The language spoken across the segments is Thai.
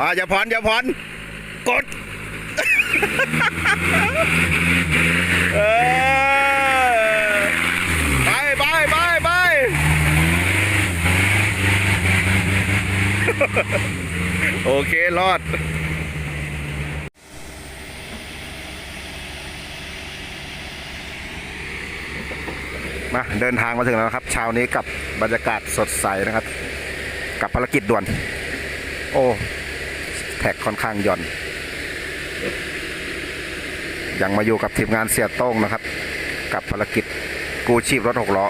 อ่าอย่าผ่อนอย่าผ่อนกดไปไปไปไปโอเค รอดมาเดินทางมาถึงแล้วครับเช้านี้กับบรรยากาศสดใสนะครับ กับภารกิจด่วน โอ้ แท็กค่อนข้างหย่อน ยังมาอยู่กับทีมงานเสียโต้งนะครับ กับภารกิจกู้ชีพรถหกล้อ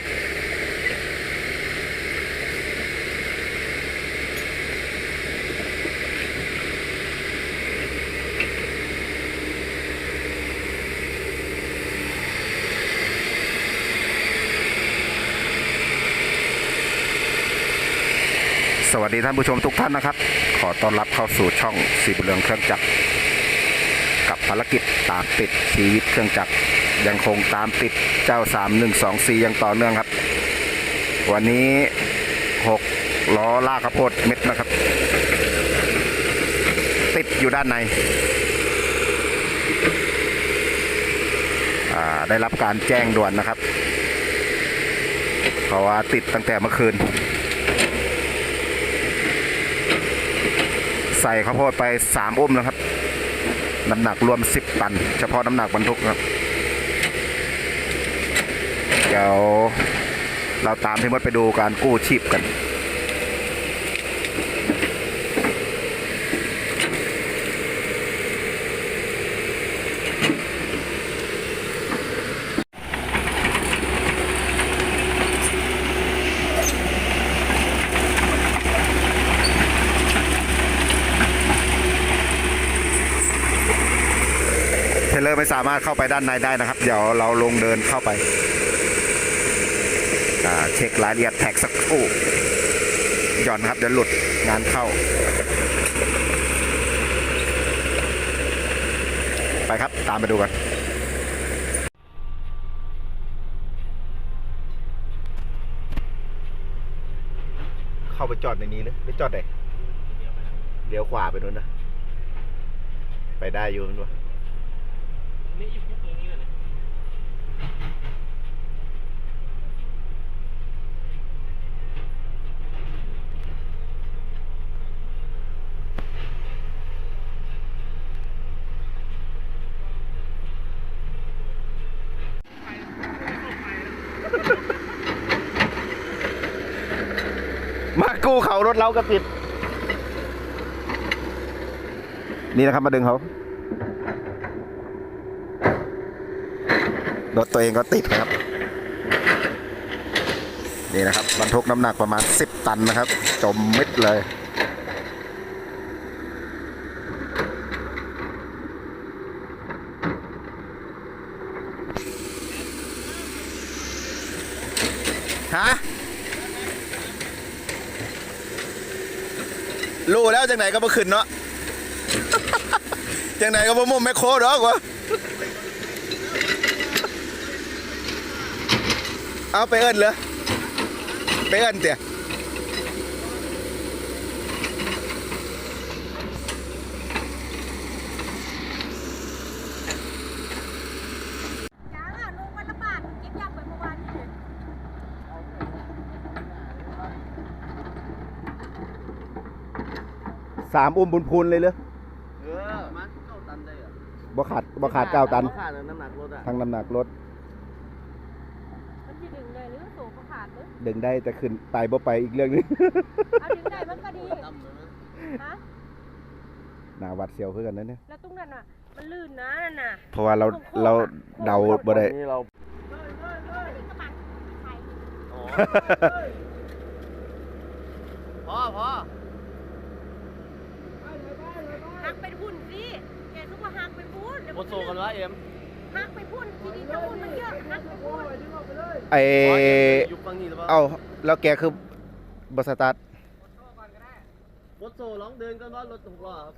สวัสดีท่านผู้ชมทุกท่านนะครับ ขอต้อนรับเข้าสู่ช่องสีบุเรืองเครื่องจักร กับภารกิจตามติดชีวิตเครื่องจักร ยังคงตามติดเจ้า 3124 ยังต่อเนื่องครับ วันนี้ 6 ล้อลากข้าวโพดเม็ดนะครับ ติดอยู่ด้านในอ่าได้รับการแจ้งด่วนนะครับ เพราะว่าติดตั้งแต่เมื่อคืน ใส่ข้าวโพดไปสามอุ้มนะครับ น้ำหนักรวมสิบตัน เฉพาะน้ำหนักบรรทุกครับ เดี๋ยวเราตามพี่มดไปดูการกู้ชีพกัน เลอร์ไม่สามารถเข้าไปด้านในได้นะครับ เดี๋ยวเราลงเดินเข้าไปเช็ครายละเอียดแท็กสักครู่หย่อนครับเดี๋ยวหลุดงานเข้า ไปครับตามไปดูกันเข้าไปจอดในนี้เลยไปจอดไหนเลี้ยวขวาไปนู้นนะ ไปได้อยู่มันวะ นี่อยู่ที่ตรงนี้เลยมากู้เขารถเราก็ติด นี่นะครับมาดึงเขา รถตัวเองก็ติดนะครับ นี่นะครับบรรทุกน้ำหนักประมาณ 10 ตันนะครับ จมมิดเลยฮะรู้แล้วจากไหนก็มาขึ้นเนาะจากไหนก็มามุ่มแมคโครดอกวะ เอาไปเอิ้นเลยไปเอิ้นเตี่ยยังอะลงวันละบาทเก็บยากไปเมื่อวานนี้สามอุ้มบุญพูนเลยเลยเออประมาณเก้าตันได้เหรอบ่ขาดบ่ขาดเก้าตันบ่ขาดน้ำหนักรถอะทั้งน้ำหนักรถมันจะดึง ได้หรือโซ่ก็ขาดหรือดึงได้แต่ขึ้นไปบ่ไปอีกเรื่องหนึง เอาดึงได้มันก็ดีต่ำเลยนะฮะหนาหวัดเสียวคือกันนะเนี่ยแล้วตรงนั้นอะ มันลื่นนะนั่นน่ะเพราะว่าเราเราเดาบ่ได้ นี่เรานี่ก็มันใครอ๋อพอพอหักเป็นหุ่นสิแกทุกว่าหักเป็นพุ่นเดี๋ยวโคโซกันวะเอ็มหักไปพุ่นทีนี้จะพุ่นมันเยอะหักไปพุ่น ไออ๋อเอ็มอยู่ฝั่งนี้หรือเปล่าเอ้าแล้วแกคือบสตาร์ทโคโซร้องเดินกันว่ารถถูกล้อครับ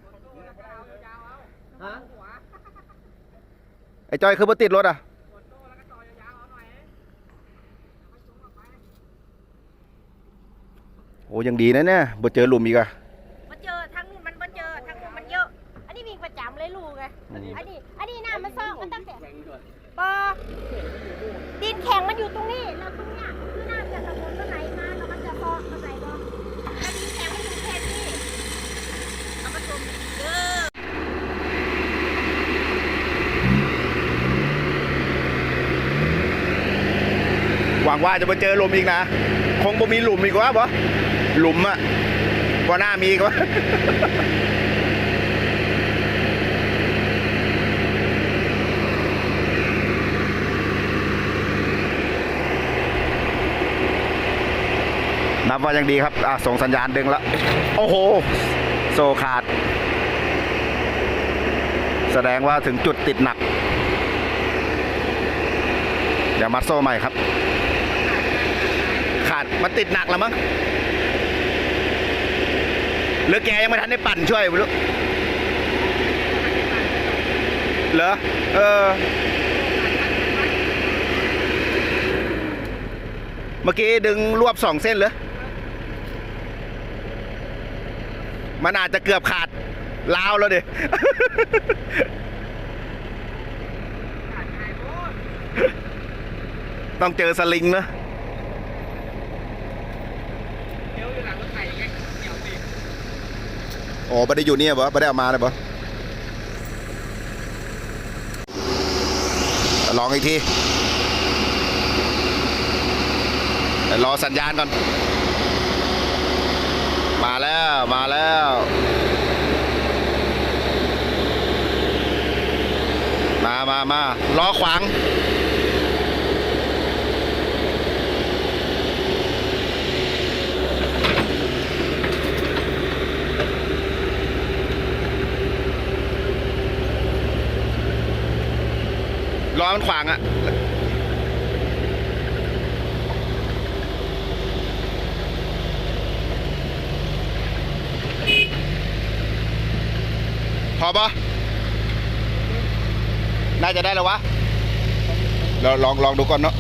ฮะไอจอยคือบ่ติดรถอะโอ้ยังดีนะเนี่ยบ่เจอหลุมอีกอะมาเจอทางนู้นมันมาเจอทางเลยรู้ไงอืมอันนี้อันนี้น้ำมันซอกมันตั้งแต่ ปอดินแข็งมันอยู่ตรงนี้ แล้วตรงเนี้ยคือน้ำจากตะบนก็ไหลมาแล้วมันจะซอกเข้าใจปะถ้าดินแข็งมันอยู่แค่นี้เอามาชมเด้อหวังว่าจะมาเจอหลุมอีกนะ คงบ่มีหลุมอีกวะบ่หลุมอะว่น้ามีอีกวะ นับว่ายังดีครับอะส่งสัญญาณดึงแล้วโอ้โห โซขาด แสดงว่าถึงจุดติดหนัก เดี๋ยวมัดโซ่ใหม่ครับ ขาดมันติดหนักแล้วมั้งหรือแกยังไม่ทันได้ปั่นช่วยไม่รู้เหรอ เออ เมื่อกี้ดึงรวบสองเส้นเหรอ มันอาจจะเกือบขาดลาวแล้วดิต้องเจอสลิงนะเดี๋ยวอยู่หลังรถไถไงเดี๋ยวสิอ๋อไม่ได้อยู่เนี่ยบ่ไม่ได้เอามาเลยบ่ลองอีกทีเดี๋ยวรอสัญญาณก่อน มาแล้วมาแล้วมามามาล้อขวาง ล้อมันขวางอะพอปะน่า จะได้แล้ววะเราลองลองดูก่อนเนาะ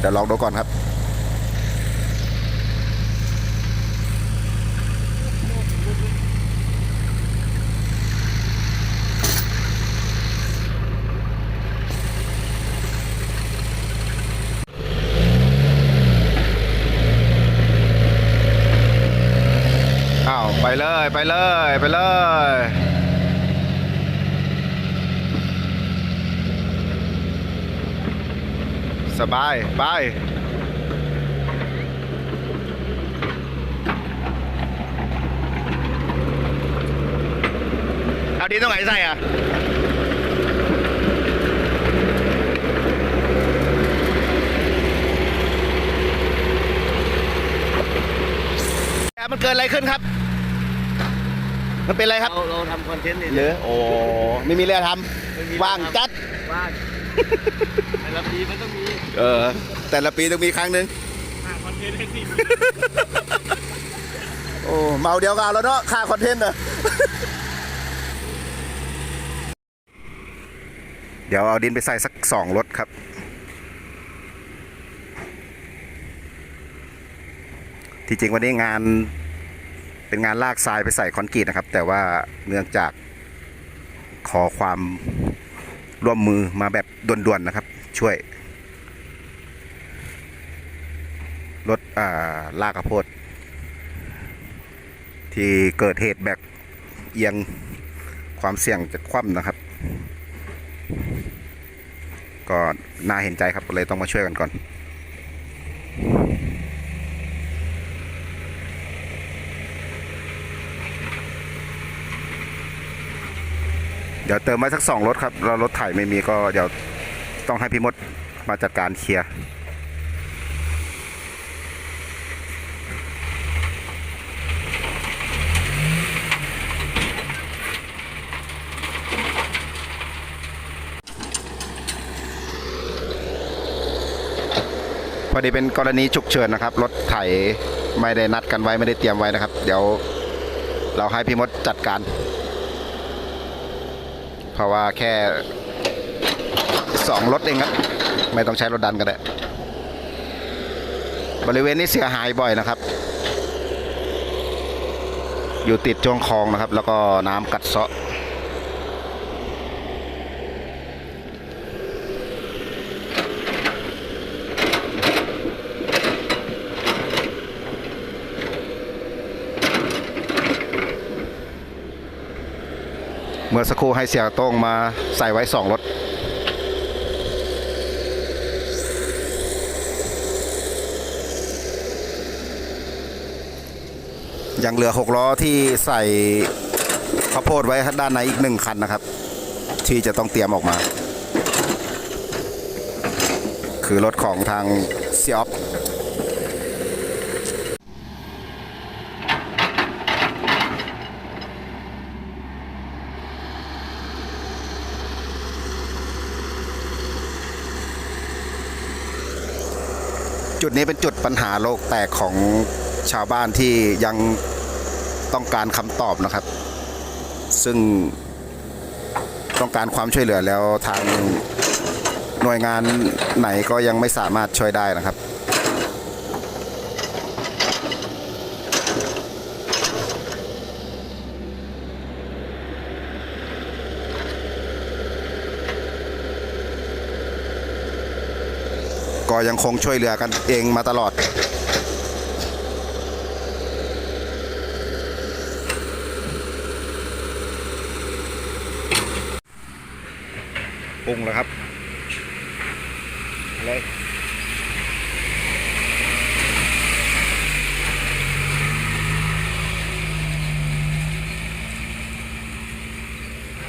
เดี๋ยวลองดูก่อนครับอ้าวไปเลย ไปเลย ไปเลย สบาย ไป เอาดินตรงไหนใส่อะมันเกิดอะไรขึ้นครับ มันเป็นอะไรครับ เราเราทำคอนเทนต์เนี่ยหรือโอ้ไม่มีเรื่องทไม่มีำว่างจัดว่าง แต่ละปีมันต้องมีเออ แต่ละปีต้องมีครั้งหนึ่งหาคอนเทนต์ให้สิโอ้เมาเดียวกันเอาแล้วเนาะค่าคอนเทนต์อะเดี๋ยวเอาดินไปใส่สักสองรถครับ ที่จริงวันนี้งานเป็นงานลากทรายไปใส่คอนกรีตนะครับ แต่ว่าเนื่องจากขอความ ร่วมมือมาแบบด่วนๆนะครับ ช่วยรถอ่าลากข้าวโพด ที่เกิดเหตุแบบเอียงความเสี่ยงจะคว่ำนะครับ ก็น่าเห็นใจครับเลยต้องมาช่วยกันก่อน ดี๋ยวเติมไว้สักสองรถครับแล้วรถไถไม่มีก็เดี๋ยวต้องให้พี่มดมาจัดการเคลียร์พอดีเป็นกรณีฉุกเฉินนะครับ รถไถไม่ได้นัดกันไว้ไม่ได้เตรียมไว้นะครับ เดี๋ยวเราให้พี่มดจัดการ เพราะว่าแค่สองรถเองครับไม่ต้องใช้รถดันก็ได้บริเวณนี้เสียหายบ่อยนะครับ อยู่ติดช่วงคลองนะครับ แล้วก็น้ำกัดเซาะ เมื่อสักครู่ให้เสียต้งมาใส่ไว้สองรถ ยังเหลือหกล้อที่ใส่ข้าวโพดไว้ด้านในอีกหนึ่งคันนะครับ ที่จะต้องเตรียมออกมา คือรถของทางเซีออฟ จุดนี้เป็นจุดปัญหาโลกแตกของชาวบ้านที่ยังต้องการคำตอบนะครับ ซึ่งต้องการความช่วยเหลือแล้วทางหน่วยงานไหนก็ยังไม่สามารถช่วยได้นะครับ ก็ยังคงช่วยเหลือกันเองมาตลอด ปรุงแล้วครับเลย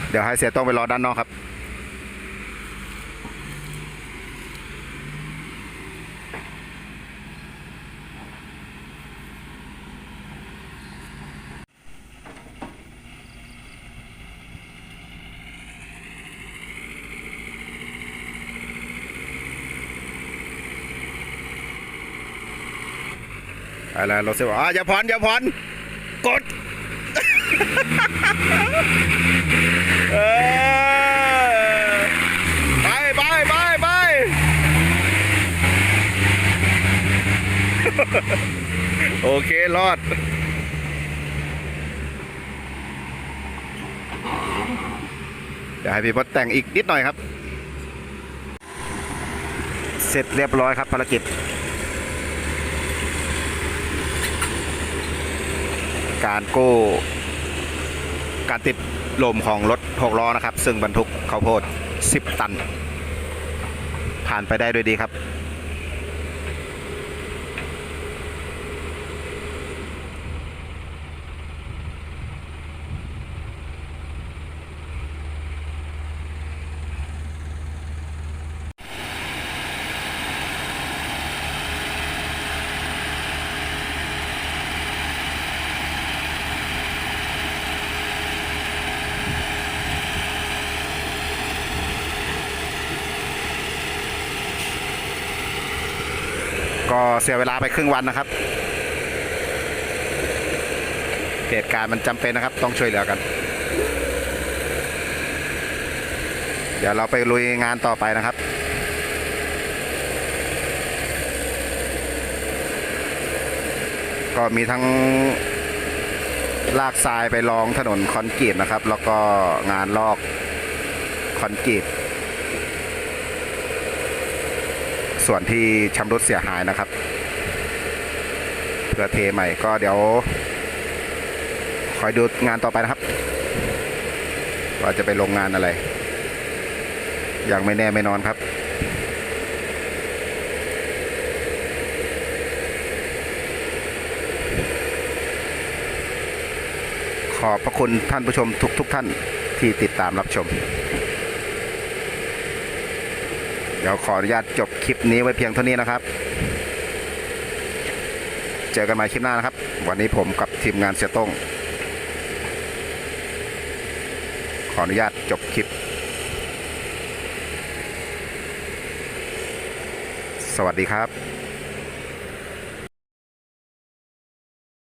เดี๋ยวให้เสียต้องไปรอด้านนอกครับ อะไรรถเสียบอกอ่าอย่าผ่อนอย่าผ่อนกดไปไปไปไปโอเค รอดเดี๋ยวให้พี่พศแต่งอีกนิดหน่อยครับ เสร็จเรียบร้อยครับภารกิจ การกู้การติดลมของรถ6ล้อนะครับ ซึ่งบรรทุกข้าวโพด 10 ตัน ผ่านไปได้ด้วยดีครับ ก็เสียเวลาไปครึ่งวันนะครับ เหตุการณ์มันจำเป็นนะครับ ต้องช่วยเหลือกัน เดี๋ยวเราไปลุยงานต่อไปนะครับก็มีทั้งลากทรายไปรองถนนคอนกรีตนะครับ แล้วก็งานลอกคอนกรีต ส่วนที่ชำรุดเสียหายนะครับเพื่อเทใหม่ก็เดี๋ยว คอยดูงานต่อไปนะครับ ว่าจะไปลงงานอะไร ยังไม่แน่ไม่นอนครับขอบพระคุณท่านผู้ชมทุกทุกท่านที่ติดตามรับชม เดี๋ยวขออนุญาตจบคลิปนี้ไว้เพียงเท่านี้นะครับ เจอกันใหม่คลิปหน้านะครับ วันนี้ผมกับทีมงานเสียต้งขออนุญาตจบคลิป สวัสดีครับ